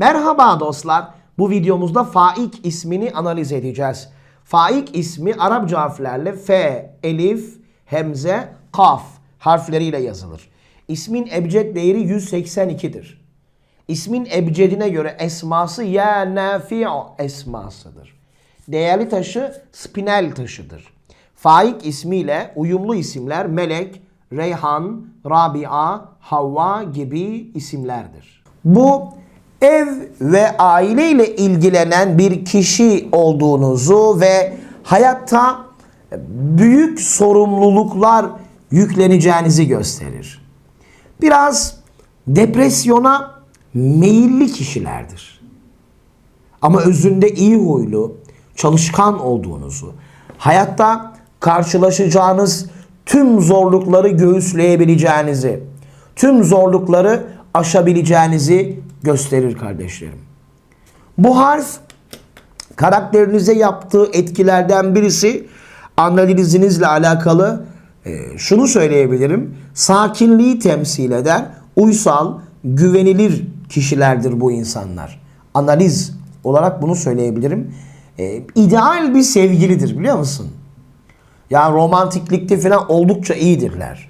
Merhaba dostlar. Bu videomuzda faik ismini analiz edeceğiz. Faik ismi Arapça harflerle F, Elif, Hemze, Kaf harfleriyle yazılır. İsmin ebced değeri 182'dir. İsmin ebcedine göre esması ya nafi'u esmasıdır. Değerli taşı spinel taşıdır. Faik ismiyle uyumlu isimler Melek, Reyhan, Rabia, Havva gibi isimlerdir. Bu ev ve aile ile ilgilenen bir kişi olduğunuzu ve hayatta büyük sorumluluklar yükleneceğinizi gösterir. Biraz depresyona meyilli kişilerdir. Ama özünde iyi huylu, çalışkan olduğunuzu, hayatta karşılaşacağınız tüm zorlukları göğüsleyebileceğinizi, tüm zorlukları aşabileceğinizi gösterir kardeşlerim. Bu harf karakterinize yaptığı etkilerden birisi analizinizle alakalı e, şunu söyleyebilirim. Sakinliği temsil eder. Uysal, güvenilir kişilerdir bu insanlar. Analiz olarak bunu söyleyebilirim. E, ideal bir sevgilidir biliyor musun? Yani romantiklikte falan oldukça iyidirler.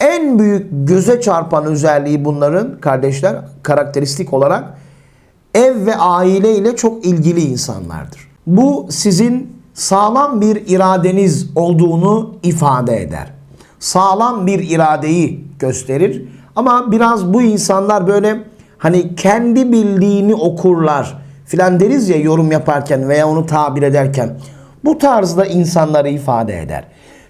en büyük göze çarpan özelliği bunların kardeşler karakteristik olarak ev ve aile ile çok ilgili insanlardır. Bu sizin sağlam bir iradeniz olduğunu ifade eder. Sağlam bir iradeyi gösterir. Ama biraz bu insanlar böyle hani kendi bildiğini okurlar filan deriz ya yorum yaparken veya onu tabir ederken. Bu tarzda insanları ifade eder.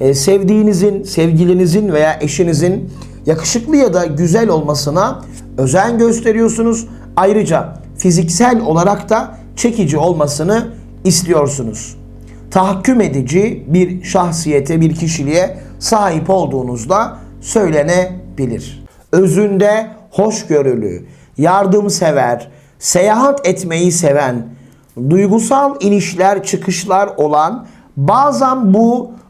Ee, sevdiğinizin, sevgilinizin veya eşinizin yakışıklı ya da güzel olmasına özen gösteriyorsunuz. Ayrıca fiziksel olarak da çekici olmasını istiyorsunuz. Tahakküm edici bir şahsiyete, bir kişiliğe sahip olduğunuzda söylenebilir. Özünde hoşgörülü, yardımsever, seyahat etmeyi seven, duygusal inişler çıkışlar olan bazen bu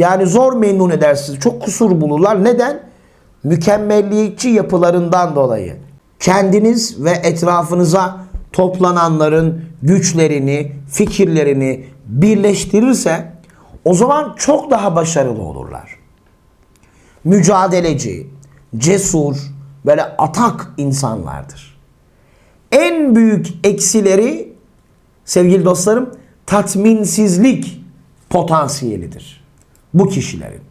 Yani zor memnun edersiniz. Çok kusur bulurlar. Neden? Mükemmelliyetçi yapılarından dolayı. Kendiniz ve etrafınıza toplananların güçlerini, fikirlerini birleştirirse o zaman çok daha başarılı olurlar. Mücadeleci, cesur, böyle atak insanlardır. En büyük eksileri sevgili dostlarım tatminsizlik potansiyelidir bu kişilerin.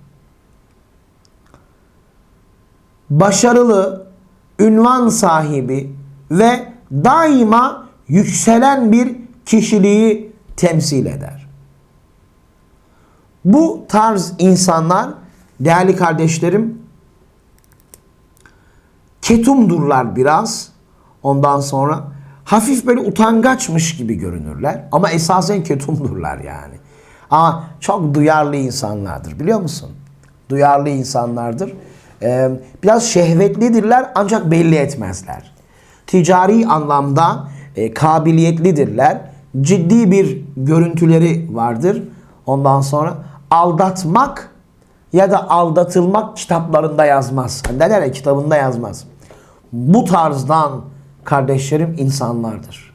Başarılı, ünvan sahibi ve daima yükselen bir kişiliği temsil eder. Bu tarz insanlar değerli kardeşlerim ketumdurlar biraz. Ondan sonra hafif böyle utangaçmış gibi görünürler ama esasen ketumdurlar yani. Ama çok duyarlı insanlardır biliyor musun? Duyarlı insanlardır. Ee, biraz şehvetlidirler ancak belli etmezler. Ticari anlamda e, kabiliyetlidirler. Ciddi bir görüntüleri vardır. Ondan sonra aldatmak ya da aldatılmak kitaplarında yazmaz. Ne ya kitabında yazmaz. Bu tarzdan kardeşlerim insanlardır.